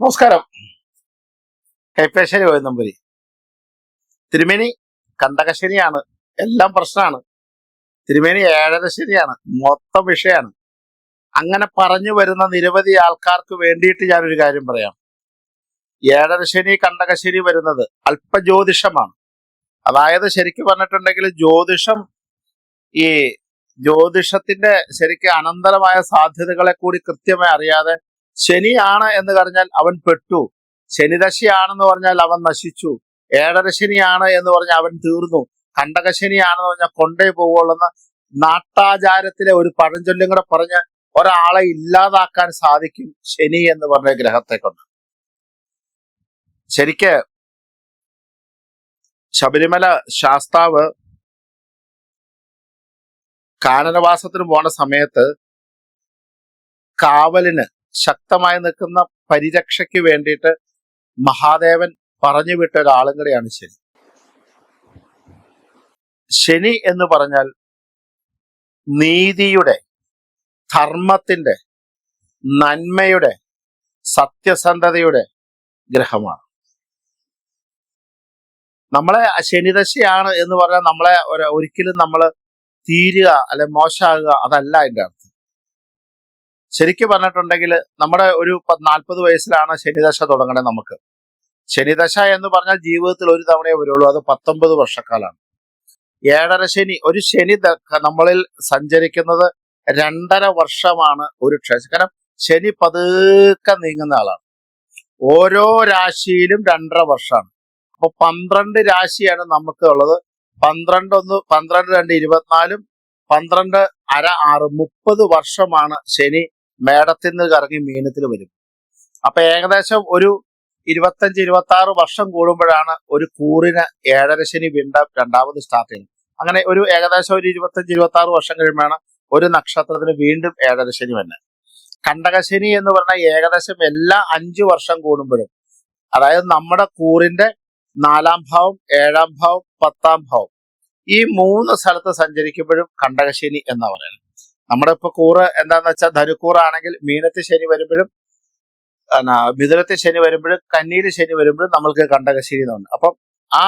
നമസ്കാരം. കൈപ്പേശ്ശേരി കോയന്നമ്പുരി തിരുമേനി കണ്ടകശനിയാണ് എല്ലാം പ്രശ്നമാണ്. തിരുമേനി ഏഴര ശനിയാണ് മൊത്തം വിഷയമാണ്. അങ്ങനെ പറഞ്ഞു വരുന്ന നിരവധി ആൾക്കാർക്ക് വേണ്ടിയിട്ട് ഞാനൊരു കാര്യം പറയാം. ഏഴര ശനി കണ്ടകശനി വരുന്നത് അല്പജ്യോതിഷമാണ്. അതായത് ശരിക്കും പറഞ്ഞിട്ടുണ്ടെങ്കിൽ ജ്യോതിഷം ഈ ജ്യോതിഷത്തിന്റെ ശരിക്കും അനന്തരമായ സാധ്യതകളെ കൂടി കൃത്യമായി അറിയാതെ ശനിയാണ് എന്ന് പറഞ്ഞാൽ അവൻ പെട്ടു. ശനിദശയാണെന്ന് പറഞ്ഞാൽ അവൻ നശിച്ചു. ഏഴര ശനിയാണ് എന്ന് പറഞ്ഞാൽ അവൻ തീർന്നു. കണ്ടകശനിയാണെന്ന് പറഞ്ഞാൽ കൊണ്ടേ പോവുള്ളെന്ന് നാട്ടാചാരത്തിലെ ഒരു പഴഞ്ചൊല്ലും കൂടെ പറഞ്ഞ് ഒരാളെ ഇല്ലാതാക്കാൻ സാധിക്കും ശനി എന്ന് പറഞ്ഞ ഗ്രഹത്തെ കൊണ്ട്. ശരിക്ക് ശബരിമല ശാസ്താവ് കാനനവാസത്തിന് പോണ സമയത്ത് കാവലിന് ശക്തമായി നിൽക്കുന്ന പരിരക്ഷയ്ക്ക് വേണ്ടിയിട്ട് മഹാദേവൻ പറഞ്ഞു വിട്ട ഒരാളും കൂടെയാണ് ശനി. ശനി എന്ന് പറഞ്ഞാൽ നീതിയുടെ ധർമ്മത്തിന്റെ നന്മയുടെ സത്യസന്ധതയുടെ ഗ്രഹമാണ്. നമ്മളെ ശനിദശയാണ് എന്ന് പറഞ്ഞാൽ നമ്മളെ ഒരു- ഒരിക്കലും നമ്മൾ തീരുക അല്ലെ മോശമാകുക അതല്ല എന്റെ അർത്ഥം. ശരിക്കും പറഞ്ഞിട്ടുണ്ടെങ്കിൽ നമ്മുടെ ഒരു നാൽപ്പത് വയസ്സിലാണ് ശനിദശ തുടങ്ങണേ നമുക്ക്. ശനിദശ എന്ന് പറഞ്ഞാൽ ജീവിതത്തിൽ ഒരു തവണയേ വരുള്ളൂ. അത് പത്തൊമ്പത് വർഷക്കാലാണ്. ഏഴര ശനി ഒരു ശനി നമ്മളിൽ സഞ്ചരിക്കുന്നത് രണ്ടര വർഷമാണ് ഒരു കാരണം ശനി പതുക്കെ നീങ്ങുന്ന ആളാണ്. ഓരോ രാശിയിലും രണ്ടര വർഷമാണ്. അപ്പൊ പന്ത്രണ്ട് രാശിയാണ് നമുക്ക് ഉള്ളത്. പന്ത്രണ്ട് ഒന്ന് പന്ത്രണ്ട് രണ്ട് ഇരുപത്തിനാലും പന്ത്രണ്ട് അര ആറ് മുപ്പത് വർഷമാണ് ശനി മേടത്തിൽ നിന്ന് കറങ്ങി മീനത്തിൽ വരും. അപ്പൊ ഏകദേശം ഒരു ഇരുപത്തഞ്ച് ഇരുപത്തി ആറ് വർഷം കൂടുമ്പോഴാണ് ഒരു കൂറിന് ഏഴര ശനി വീണ്ടും രണ്ടാമത് സ്റ്റാർട്ട് ചെയ്യുന്നത്. അങ്ങനെ ഒരു ഏകദേശം ഒരു ഇരുപത്തഞ്ച് ഇരുപത്തി ആറ് വർഷം കഴിയുമ്പോഴാണ് ഒരു നക്ഷത്രത്തിന് വീണ്ടും ഏഴര ശനി വരുന്നത് കണ്ടകശനി എന്ന് പറഞ്ഞാൽ ഏകദേശം എല്ലാ അഞ്ചു വർഷം കൂടുമ്പോഴും. അതായത് നമ്മുടെ കൂറിന്റെ നാലാം ഭാവം ഏഴാം ഭാവം പത്താം ഭാവം. ഈ മൂന്ന് സ്ഥലത്ത് സഞ്ചരിക്കുമ്പോഴും കണ്ടകശനി എന്നാ പറയുന്നത്. നമ്മുടെ ഇപ്പൊ കൂറ് എന്താന്ന് വെച്ചാൽ ധനുക്കൂറാണെങ്കിൽ മീനത്തെ ശനി വരുമ്പോഴും മിഥുനത്തെ ശനി വരുമ്പോഴും കന്നിയിൽ ശനി വരുമ്പോഴും നമ്മൾക്ക് കണ്ടകശനി എന്നുണ്ട് അപ്പം ആ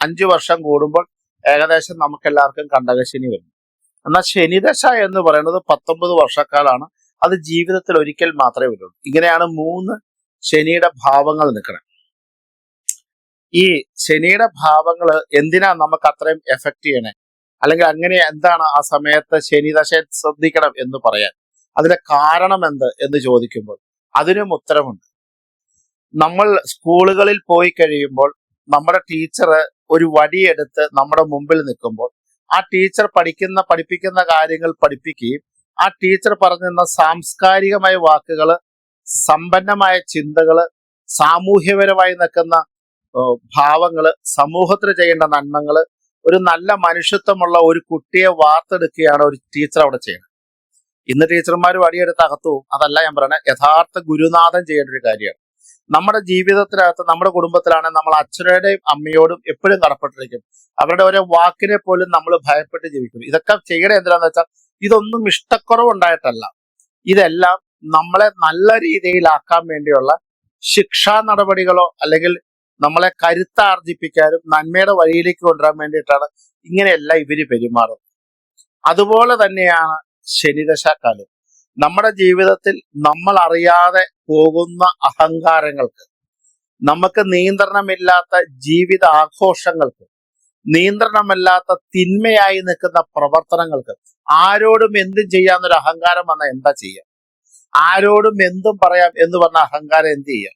അഞ്ചു വർഷം കൂടുമ്പോൾ ഏകദേശം നമുക്ക് എല്ലാവർക്കും കണ്ടകശനി വരും. എന്നാൽ ശനിദശ എന്ന് പറയുന്നത് പത്തൊമ്പത് വർഷക്കാലാണ്. അത് ജീവിതത്തിൽ ഒരിക്കൽ മാത്രമേ വരുള്ളൂ. ഇങ്ങനെയാണ് മൂന്ന് ശനിയുടെ ഭാവങ്ങൾ നിൽക്കുന്നത് ഈ ശനിയുടെ ഭാവങ്ങൾ എന്തിനാ നമുക്ക് അത്രയും എഫക്ട് ചെയ്യണേ? അല്ലെങ്കിൽ അങ്ങനെ എന്താണ് ആ സമയത്ത് ശനിദശ ശ്രദ്ധിക്കണം എന്ന് പറയാൻ? അതിന്റെ കാരണം എന്ത് എന്ന് ചോദിക്കുമ്പോൾ അതിനും ഉത്തരമുണ്ട്. നമ്മൾ സ്കൂളുകളിൽ പോയി കഴിയുമ്പോൾ നമ്മുടെ ടീച്ചർ ഒരു വടിയെടുത്ത് നമ്മുടെ മുമ്പിൽ നിൽക്കുമ്പോൾ ആ ടീച്ചർ പഠിക്കുന്ന പഠിപ്പിക്കുന്ന കാര്യങ്ങൾ പഠിപ്പിക്കുകയും ആ ടീച്ചർ പറഞ്ഞിരുന്ന സാംസ്കാരികമായ വാക്കുകൾ സമ്പന്നമായ ചിന്തകൾ സാമൂഹ്യപരമായി നിൽക്കുന്ന ഭാവങ്ങൾ സമൂഹത്തിൽ ചെയ്യേണ്ട നന്മകൾ ഒരു നല്ല മനുഷ്യത്വമുള്ള ഒരു കുട്ടിയെ വാർത്തെടുക്കുകയാണ് ഒരു ടീച്ചർ അവിടെ ചെയ്യുന്നത്. ഇന്ന് ടീച്ചർമാർ വടിയെടുത്ത് അകത്തു അതല്ല ഞാൻ പറയുന്നത് യഥാർത്ഥ ഗുരുനാഥൻ ചെയ്യേണ്ട ഒരു കാര്യമാണ്. നമ്മുടെ ജീവിതത്തിനകത്ത് നമ്മുടെ കുടുംബത്തിലാണ് നമ്മൾ അച്ഛനോടെയും അമ്മയോടും എപ്പോഴും കടപ്പെട്ടിരിക്കും. അവരുടെ ഓരോ വാക്കിനെ പോലും നമ്മൾ ഭയപ്പെട്ട് ജീവിക്കും. ഇതൊക്കെ ചെയ്യണേ എന്തിനാന്ന് വെച്ചാൽ ഇതൊന്നും ഇഷ്ടക്കുറവുണ്ടായിട്ടല്ല. ഇതെല്ലാം നമ്മളെ നല്ല രീതിയിലാക്കാൻ വേണ്ടിയുള്ള ശിക്ഷാ നടപടികളോ അല്ലെങ്കിൽ നമ്മളെ കരുത്താർജിപ്പിക്കാനും നന്മയുടെ വഴിയിലേക്ക് കൊണ്ടുവരാൻ വേണ്ടിയിട്ടാണ് ഇങ്ങനെയല്ല ഇവർ പെരുമാറുന്നത്. അതുപോലെ തന്നെയാണ് ശനിദശാക്കാലം നമ്മുടെ ജീവിതത്തിൽ നമ്മൾ അറിയാതെ പോകുന്ന അഹങ്കാരങ്ങൾക്ക് നമുക്ക് നിയന്ത്രണമില്ലാത്ത ജീവിത ആഘോഷങ്ങൾക്ക് നിയന്ത്രണമല്ലാത്ത തിന്മയായി നിൽക്കുന്ന പ്രവർത്തനങ്ങൾക്ക് ആരോടും എന്തും ചെയ്യാന്നൊരു അഹങ്കാരം വന്നാൽ എന്താ ചെയ്യാം ആരോടും എന്തും പറയാം എന്ന് പറഞ്ഞ അഹങ്കാരം എന്ത് ചെയ്യാം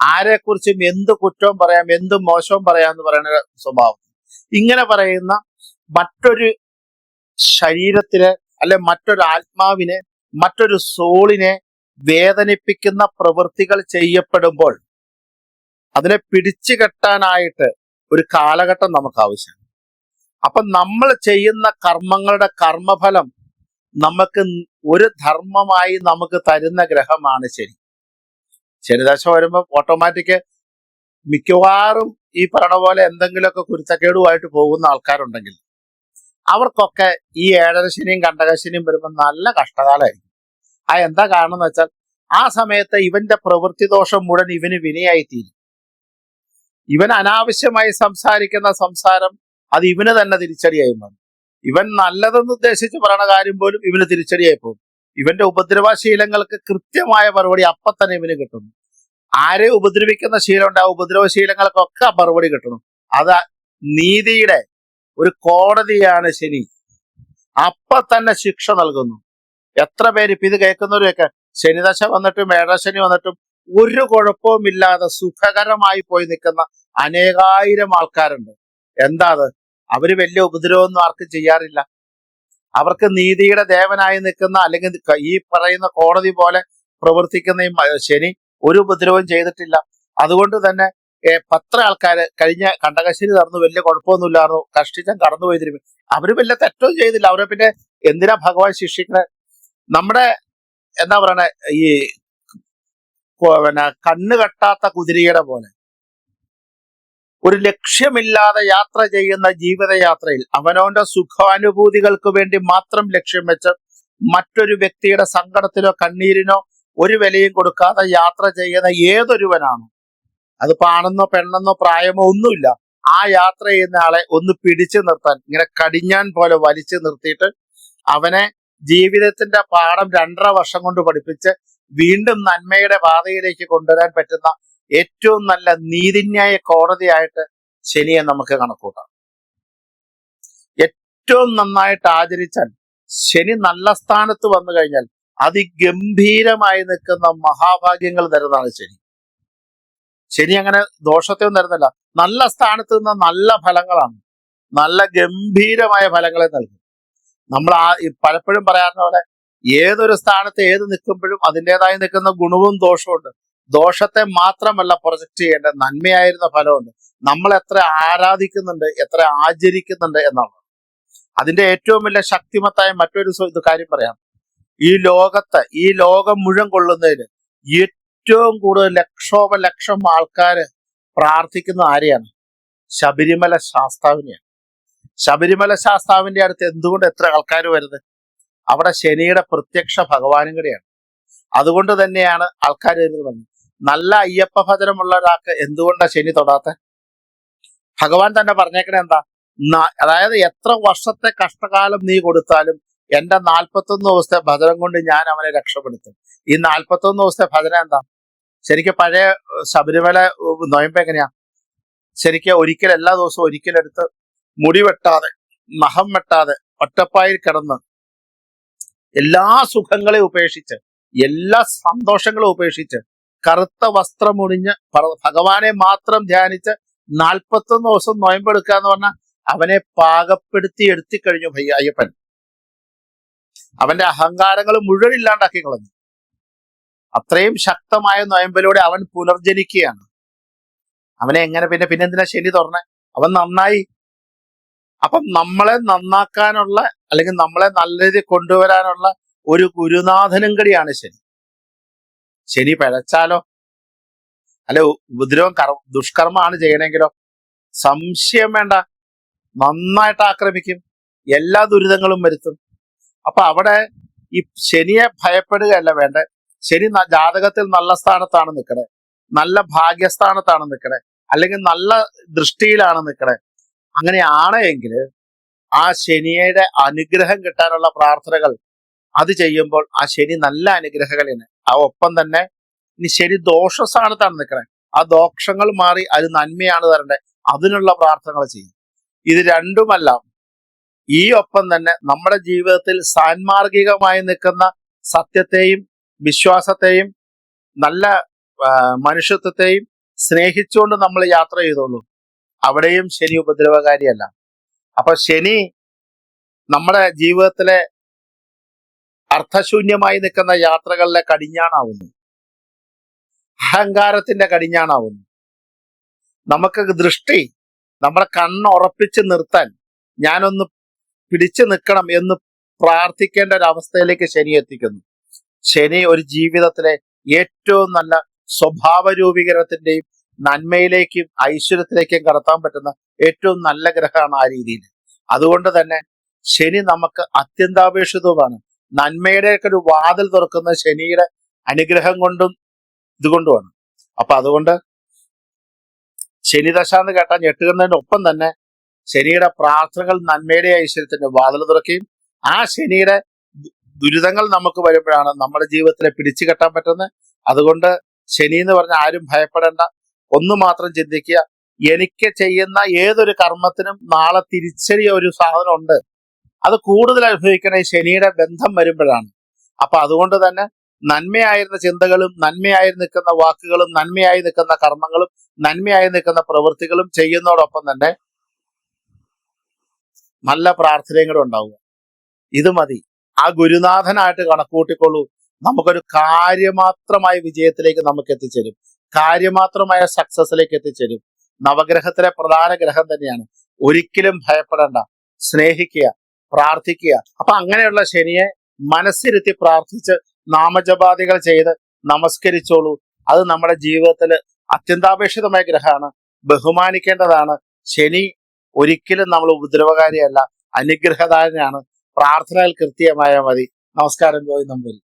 ആരെക്കുറിച്ചും എന്ത് കുറ്റവും പറയാം എന്ത് മോശവും പറയാം എന്ന് പറയുന്ന സ്വഭാവം. ഇങ്ങനെ പറയുന്ന മറ്റൊരു ശരീരത്തിലെ അല്ലെ മറ്റൊരു ആത്മാവിനെ മറ്റൊരു സോളിനെ വേദനിപ്പിക്കുന്ന പ്രവൃത്തികൾ ചെയ്യപ്പെടുമ്പോൾ അതിനെ പിടിച്ചു കെട്ടാനായിട്ട് ഒരു കാലഘട്ടം നമുക്ക് ആവശ്യമാണ് അപ്പൊ നമ്മൾ ചെയ്യുന്ന കർമ്മങ്ങളുടെ കർമ്മഫലം നമുക്ക് ഒരു ധർമ്മമായി നമുക്ക് തരുന്ന ഗ്രഹമാണ് ശനി. ശനിദശ വരുമ്പോൾ ഓട്ടോമാറ്റിക് മിക്കവാറും ഈ പറയണ പോലെ എന്തെങ്കിലുമൊക്കെ കുരുത്തക്കേടുമായിട്ട് പോകുന്ന ആൾക്കാരുണ്ടെങ്കിൽ അവർക്കൊക്കെ ഈ ഏഴര ശനിയും കണ്ടകശനിയും വരുമ്പോൾ നല്ല കഷ്ടകാലമായിരിക്കും ആ എന്താ കാരണം എന്ന് വെച്ചാൽ ആ സമയത്ത് ഇവന്റെ പ്രവൃത്തി ദോഷം മുഴുവൻ ഇവന് വിനയായിത്തീരും. ഇവൻ അനാവശ്യമായി സംസാരിക്കുന്ന സംസാരം അത് ഇവന് തന്നെ തിരിച്ചടിയായി മാറും. ഇവൻ നല്ലതെന്ന് ഉദ്ദേശിച്ച് പറയുന്ന കാര്യം പോലും ഇവന് തിരിച്ചടിയായി പോകും. ഇവന്റെ ഉപദ്രവശീലങ്ങൾക്ക് കൃത്യമായ മറുപടി അപ്പൊ തന്നെ ഇവന് കിട്ടുന്നു. ആരെ ഉപദ്രവിക്കുന്ന ശീലമുണ്ട് ആ ഉപദ്രവശീലങ്ങൾക്കൊക്കെ മറുപടി കിട്ടണം. അത് നീതിയുടെ ഒരു കോടതിയാണ് ശനി. അപ്പ തന്നെ ശിക്ഷ നൽകുന്നു. എത്ര പേര് ഇപ്പൊ ഇത് കേൾക്കുന്നവരൊക്കെ ശനിദശ വന്നിട്ടും മേടശനി വന്നിട്ടും ഒരു കുഴപ്പവുമില്ലാതെ സുഖകരമായി പോയി നിൽക്കുന്ന അനേകായിരം ആൾക്കാരുണ്ട്. എന്താ അത്? അവർ വലിയ ഉപദ്രവമൊന്നും ആർക്കും ചെയ്യാറില്ല. അവർക്ക് നീതിയുടെ ദേവനായി നിൽക്കുന്ന അല്ലെങ്കിൽ ഈ പറയുന്ന കോടതി പോലെ പ്രവർത്തിക്കുന്ന ഈ ശനി ഒരു ഉപദ്രവവും ചെയ്തിട്ടില്ല. അതുകൊണ്ട് തന്നെ പത്ര ആൾക്കാർ കഴിഞ്ഞ കണ്ടകശ്ശേരി നടന്നു വലിയ കുഴപ്പമൊന്നുമില്ലായിരുന്നു. കഷ്ടിച്ചം കടന്നു പോയിരുന്നു അവർ വലിയ തെറ്റവും ചെയ്തില്ല. അവരെ പിന്നെ എന്തിനാ ഭഗവാൻ ശിക്ഷിക്കുന്നത് നമ്മുടെ എന്താ പറയണേ ഈ പിന്നെ കണ്ണ് കെട്ടാത്ത കുതിരയുടെ പോലെ. ഒരു ലക്ഷ്യമില്ലാതെ യാത്ര ചെയ്യുന്ന ജീവിതയാത്രയിൽ അവനവന്റെ സുഖാനുഭൂതികൾക്ക് വേണ്ടി മാത്രം ലക്ഷ്യം വെച്ച് മറ്റൊരു വ്യക്തിയുടെ സങ്കടത്തിനോ കണ്ണീരിനോ ഒരു വിലയും കൊടുക്കാതെ യാത്ര ചെയ്യുന്ന ഏതൊരുവനാണ്? അതിപ്പോ ആണെന്നോ പെണ്ണെന്നോ പ്രായമോ ഒന്നുമില്ല. ആ യാത്ര ചെയ്യുന്ന ആളെ ഒന്ന് പിടിച്ചു നിർത്താൻ ഇങ്ങനെ കടിഞ്ഞാൻ പോലെ വലിച്ചു നിർത്തിയിട്ട് അവനെ ജീവിതത്തിന്റെ പാഠം രണ്ടര വർഷം കൊണ്ട് പഠിപ്പിച്ച് വീണ്ടും നന്മയുടെ പാതയിലേക്ക് കൊണ്ടുവരാൻ പറ്റുന്ന ഏറ്റവും നല്ല നീതിന്യായ കോടതിയായിട്ട് ശനിയെ നമുക്ക് കണക്കൂട്ടാം. ഏറ്റവും നന്നായിട്ട് ആചരിച്ചാൽ ശനി നല്ല സ്ഥാനത്ത് വന്നു കഴിഞ്ഞാൽ അതിഗംഭീരമായി നിൽക്കുന്ന മഹാഭാഗ്യങ്ങൾ തരുന്നതാണ് ശനി. ശനി അങ്ങനെ ദോഷത്തെയും തരുന്നില്ല. നല്ല സ്ഥാനത്ത് നിന്ന് നല്ല ഫലങ്ങളാണ്. നല്ല ഗംഭീരമായ ഫലങ്ങളെ നൽകും. നമ്മൾ ആ പലപ്പോഴും പറയാറുള്ള പോലെ ഏതൊരു സ്ഥാനത്ത് ഏത് നിൽക്കുമ്പോഴും അതിന്റെതായി നിൽക്കുന്ന ഗുണവും ദോഷവും ഉണ്ട്. ദോഷത്തെ മാത്രമല്ല പ്രൊജക്ട് ചെയ്യേണ്ട നന്മയായിരുന്ന ഫലമുണ്ട്. നമ്മൾ എത്ര ആരാധിക്കുന്നുണ്ട് എത്ര ആചരിക്കുന്നുണ്ട് എന്നാണ് അതിന്റെ ഏറ്റവും വലിയ ശക്തിമത്തായ മറ്റൊരു ഇത് കാര്യം പറയാം. ഈ ലോകത്ത് ഈ ലോകം മുഴുവൻ കൊള്ളുന്നതിന് ഏറ്റവും കൂടുതൽ ലക്ഷോപ ലക്ഷം ആൾക്കാര് പ്രാർത്ഥിക്കുന്ന ആരെയാണ്? ശബരിമല ശാസ്താവിനെയാണ്. ശബരിമല ശാസ്താവിന്റെ അടുത്ത് എന്തുകൊണ്ട് എത്ര ആൾക്കാർ വരുന്നത്? അവിടെ ശനിയുടെ പ്രത്യക്ഷ ഭഗവാനും കൂടെയാണ്. അതുകൊണ്ട് തന്നെയാണ് ആൾക്കാർ വരുന്നത്. നല്ല അയ്യപ്പ ഭജനമുള്ള ഒരാൾക്ക് എന്തുകൊണ്ടാണ് ശനി തൊടാത്ത? ഭഗവാൻ തന്നെ പറഞ്ഞേക്കണേ എന്താ? അതായത് എത്ര വർഷത്തെ കഷ്ടകാലം നീ കൊടുത്താലും എന്റെ നാൽപ്പത്തൊന്ന് ദിവസത്തെ ഭജനം കൊണ്ട് ഞാൻ അവനെ രക്ഷപ്പെടുത്തും. ഈ നാൽപ്പത്തൊന്ന് ദിവസത്തെ ഭജന എന്താ? ശരിക്കും പഴയ ശബരിമല നൊയമ്പ് എങ്ങനെയാ? ശരിക്കും ഒരിക്കൽ എല്ലാ ദിവസവും ഒരിക്കലെടുത്ത് മുടി വെട്ടാതെ മഹം വെട്ടാതെ ഒറ്റപ്പായിൽ കിടന്ന് എല്ലാ സുഖങ്ങളെയും ഉപേക്ഷിച്ച് എല്ലാ സന്തോഷങ്ങളും ഉപേക്ഷിച്ച് കറുത്ത വസ്ത്രം ഒണിഞ്ഞ് ഭഗവാനെ മാത്രം ധ്യാനിച്ച് നാൽപ്പത്തൊന്ന് ദിവസം നോയമ്പെടുക്കുക എന്ന് പറഞ്ഞാൽ അവനെ പാകപ്പെടുത്തി എടുത്തി കഴിഞ്ഞു ഭയ്യ അയ്യപ്പൻ. അവന്റെ അഹങ്കാരങ്ങൾ മുഴുവൻ ഇല്ലാണ്ടാക്കി കളഞ്ഞു. അത്രയും ശക്തമായ നോയമ്പിലൂടെ അവൻ പുനർജനിക്കുകയാണ്. അവനെ എങ്ങനെ പിന്നെ പിന്നെ എന്തിനാ ശനി തുറന്നെ? അവൻ നന്നായി അപ്പം നമ്മളെ നന്നാക്കാനുള്ള അല്ലെങ്കിൽ നമ്മളെ നല്ല രീതിയിൽ കൊണ്ടുവരാനുള്ള ഒരു ഗുരുനാഥനും കൂടിയാണ് ശനി. ശനി പഴച്ചാലോ? അല്ലെ ഉപദ്രവം കർ ദുഷ്കർമ്മമാണ് ചെയ്യണമെങ്കിലോ സംശയം വേണ്ട. നന്നായിട്ട് ആക്രമിക്കും. എല്ലാ ദുരിതങ്ങളും വരുത്തും. അപ്പൊ അവിടെ ഈ ശനിയെ ഭയപ്പെടുകയല്ല വേണ്ട. ശനി ജാതകത്തിൽ നല്ല സ്ഥാനത്താണ് നിൽക്കണേ നല്ല ഭാഗ്യസ്ഥാനത്താണ് നിൽക്കണേ അല്ലെങ്കിൽ നല്ല ദൃഷ്ടിയിലാണ് നിൽക്കണേ അങ്ങനെയാണെങ്കിൽ ആ ശനിയുടെ അനുഗ്രഹം കിട്ടാനുള്ള പ്രാർത്ഥനകൾ അത് ചെയ്യുമ്പോൾ ആ ശനി നല്ല അനുഗ്രഹങ്ങളിന് ആ ഒപ്പം തന്നെ ഇനി ശനി ദോഷസ്ഥാനത്താണ് നിൽക്കണേ ആ ദോഷങ്ങൾ മാറി അത് നന്മയാണ് തരണ്ടേ അതിനുള്ള പ്രാർത്ഥനകൾ ചെയ്യും. ഇത് രണ്ടുമല്ല ഈ ഒപ്പം തന്നെ നമ്മുടെ ജീവിതത്തിൽ സാൻമാർഗികമായി നിൽക്കുന്ന സത്യത്തെയും വിശ്വാസത്തെയും നല്ല മനുഷ്യത്വത്തെയും സ്നേഹിച്ചുകൊണ്ട് നമ്മൾ യാത്ര ചെയ്തോളൂ. അവിടെയും ശനി ഉപദ്രവകാരിയല്ല. അപ്പൊ ശനി നമ്മുടെ ജീവിതത്തിലെ അർത്ഥശൂന്യമായി നിൽക്കുന്ന യാത്രകളിലെ കടിഞ്ഞാണാവുന്നു അഹങ്കാരത്തിന്റെ കടിഞ്ഞാണാവുന്നു നമുക്ക് ദൃഷ്ടി നമ്മുടെ കണ്ണ് ഉറപ്പിച്ച് നിർത്താൻ ഞാനൊന്ന് പിടിച്ചു നിൽക്കണം എന്ന് പ്രാർത്ഥിക്കേണ്ട ഒരു അവസ്ഥയിലേക്ക് ശനി എത്തിക്കുന്നു. ശനി ഒരു ജീവിതത്തിലെ ഏറ്റവും നല്ല സ്വഭാവ രൂപീകരണത്തിന്റെയും നന്മയിലേക്കും ഐശ്വര്യത്തിലേക്കും കടത്താൻ പറ്റുന്ന ഏറ്റവും നല്ല ഗ്രഹമാണ് ആ രീതിയിൽ. അതുകൊണ്ട് തന്നെ ശനി നമുക്ക് അത്യന്താപേക്ഷിതവുമാണ്. നന്മയുടെ ഒക്കെ ഒരു വാതിൽ തുറക്കുന്ന ശനിയുടെ അനുഗ്രഹം കൊണ്ടും ഇതുകൊണ്ടുമാണ്. അപ്പൊ അതുകൊണ്ട് ശനിദശ എന്ന് കേട്ടാൽ ഞെട്ടുന്നതിന്റെ ഒപ്പം തന്നെ ശനിയുടെ പ്രാർത്ഥനകൾ നന്മയുടെ ഐശ്വര്യത്തിന്റെ വാതിൽ തുറക്കുകയും ആ ശനിയുടെ ദുരിതങ്ങൾ നമുക്ക് വരുമ്പോഴാണ് നമ്മുടെ ജീവിതത്തിലെ പിടിച്ചു കെട്ടാൻ പറ്റുന്നത്. അതുകൊണ്ട് ശനി എന്ന് പറഞ്ഞാൽ ആരും ഭയപ്പെടേണ്ട. ഒന്ന് മാത്രം ചിന്തിക്കുക. എനിക്ക് ചെയ്യുന്ന ഏതൊരു കർമ്മത്തിനും നാളെ തിരിച്ചറിയ ഒരു സാധനം ഉണ്ട് അത് കൂടുതൽ അനുഭവിക്കണ ശനിയുടെ ബന്ധം വരുമ്പോഴാണ്. അപ്പൊ അതുകൊണ്ട് തന്നെ നന്മയായിരുന്ന ചിന്തകളും നന്മയായി നിൽക്കുന്ന വാക്കുകളും നന്മയായി നിൽക്കുന്ന കർമ്മങ്ങളും നന്മയായി നിൽക്കുന്ന പ്രവൃത്തികളും ചെയ്യുന്നതോടൊപ്പം തന്നെ നല്ല പ്രാർത്ഥനയും കൂടെ ഉണ്ടാവുക. ഇത് മതി. ആ ഗുരുനാഥനായിട്ട് കണക്കൂട്ടിക്കൊള്ളൂ. നമുക്കൊരു കാര്യമാത്രമായ വിജയത്തിലേക്ക് നമുക്ക് എത്തിച്ചേരും. കാര്യമാത്രമായ സക്സസിലേക്ക് എത്തിച്ചേരും. നവഗ്രഹത്തിലെ പ്രധാന ഗ്രഹം തന്നെയാണ്. ഒരിക്കലും ഭയപ്പെടേണ്ട. സ്നേഹിക്കുക. പ്രാർത്ഥിക്കുക. അപ്പൊ അങ്ങനെയുള്ള ശനിയെ മനസ്സിരുത്തി പ്രാർത്ഥിച്ച് നാമജപാദികൾ ചെയ്ത് നമസ്കരിച്ചോളൂ. അത് നമ്മുടെ ജീവിതത്തിൽ അത്യന്താപേക്ഷിതമായ ഗ്രഹമാണ്. ബഹുമാനിക്കേണ്ടതാണ്. ശനി ഒരിക്കലും നമ്മൾ ഉപദ്രവകാരിയല്ല. അനുഗ്രഹദാരനാണ് പ്രാർത്ഥനകൾ കൃത്യമായ മതി. നമസ്കാരം ഗോവിന്ദം.